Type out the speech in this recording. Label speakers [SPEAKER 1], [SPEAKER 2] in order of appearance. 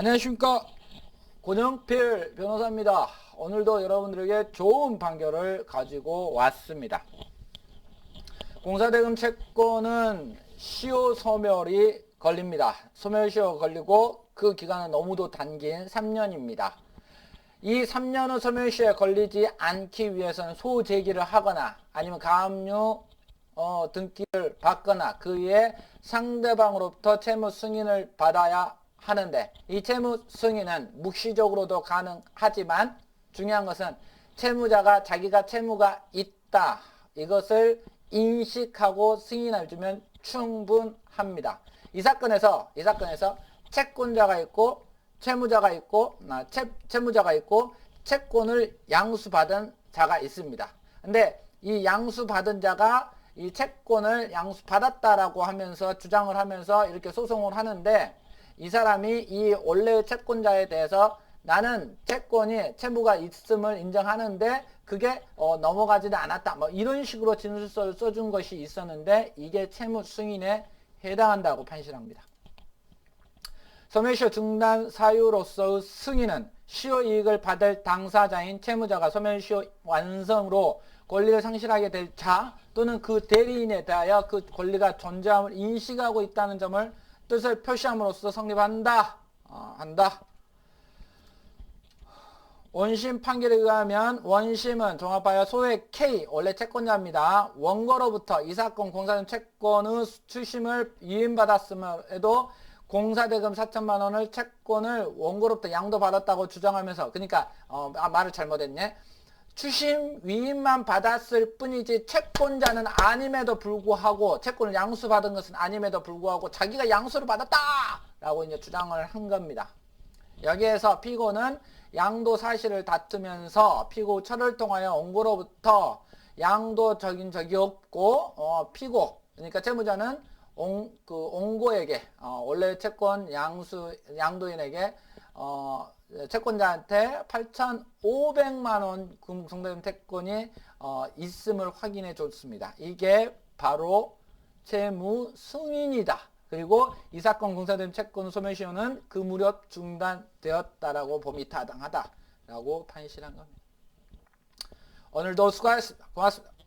[SPEAKER 1] 안녕하십니까 고정필 변호사입니다. 오늘도 여러분들에게 좋은 판결을 가지고 왔습니다. 공사대금 채권은 시효 소멸이 걸립니다. 소멸 시효 걸리고 그 기간은 너무도 단긴 3년입니다. 이 3년은 소멸 시효에 걸리지 않기 위해서는 소제기를 하거나 아니면 가압류 어, 등기를 받거나 그 위에 상대방으로부터 채무 승인을 받아야 하는데 이 채무 승인은 묵시적으로도 가능하지만 중요한 것은 채무자가 자기가 채무가 있다 이것을 인식하고 승인해 주면 충분합니다. 이 사건에서 이 사건에서 채권자가 있고 채무자가 있고 아, 채, 채무자가 있고 채권을 양수받은 자가 있습니다. 근데 이 양수받은 자가 이 채권을 양수받았다라고 하면서 주장을 하면서 이렇게 소송을 하는데 이 사람이 이 원래 채권자에 대해서 나는 채권이 채무가 있음을 인정하는데 그게 어, 넘어가지는 않았다. 뭐 이런 식으로 진술서를 써준 것이 있었는데 이게 채무 승인에 해당한다고 판시합니다. 소멸시효 중단 사유로서의 승인은 시효 이익을 받을 당사자인 채무자가 소멸시효 완성으로 권리를 상실하게 될 자 또는 그 대리인에 대하여 그 권리가 존재함을 인식하고 있다는 점을 뜻을 표시함으로써 성립한다. 어, 한다. 원심 판결에 의하면 원심은 종합하여 소액 K 원래 채권자입니다. 원고로부터 이 사건 공사된 채권의 추심을 위임받았음에도 공사대금 4천만 원을 채권을 원고로부터 양도받았다고 주장하면서 그러니까 어, 아, 말을 잘못했네. 추심 위임만 받았을 뿐이지 채권자는 아님에도 불구하고 채권을 양수받은 것은 아님에도 불구하고 자기가 양수를 받았다! 라고 이제 주장을 한 겁니다. 여기에서 피고는 양도 사실을 다투면서 피고 철을 통하여 원고로부터 양도적인 적이 없고 어, 피고 그러니까 채무자는 옹, 그 원고에게 어, 원래 채권 양수 양도인에게 어, 채권자한테 8,500만 원 공동된 채권이 어, 있음을 확인해 줬습니다. 이게 바로 채무 승인이다. 그리고 이 사건 공사된 채권 소멸시효는 그 무렵 중단되었다라고 봄이 타당하다라고 판시한 겁니다. 오늘도 수고하셨습니다. 고맙습니다.